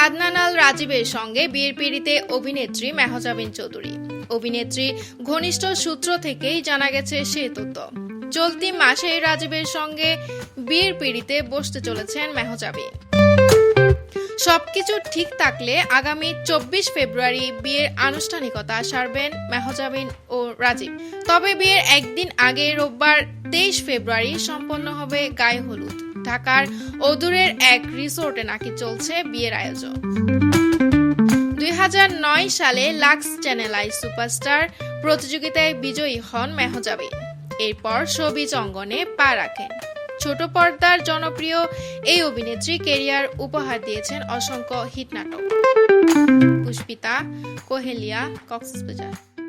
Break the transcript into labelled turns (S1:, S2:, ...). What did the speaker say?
S1: রাজীবের সঙ্গে বিয়ের পিড়িতে অভিনেত্রী মেহজাবিন চৌধুরী। অভিনেত্রী ঘনিষ্ঠ সূত্র থেকেই জানা গেছে সে তথ্য চলতি মাসে রাজীবের সঙ্গে বিয়ের পিড়িতে বসতে চলেছেন মেহজাবিন সবকিছু ঠিক থাকলে আগামী চব্বিশ ফেব্রুয়ারি বিয়ের আনুষ্ঠানিকতা সারবেন মেহজাবিন ও রাজীব। তবে বিয়ের একদিন আগে রোববার তেইশ ফেব্রুয়ারি সম্পন্ন হবে গায়ে হলুদ। ঢাকার অদূরের এক রিসোর্টে নাকি চলছে বিয়ের আয়োজন। দুই সালে লাক্স চ্যানেল আই সুপারস্টার প্রতিযোগিতায় বিজয়ী হন মেহজাবিন এরপর শোবিজ অঙ্গনে পা রাখেন। ছোট পর্দার জনপ্রিয় এই অভিনেত্রী কেরিয়ার উপহার দিয়েছেন অসংখ্য হিট নাটক। পুষ্পিতা, কোহেলিয়া, কক্সবাজার।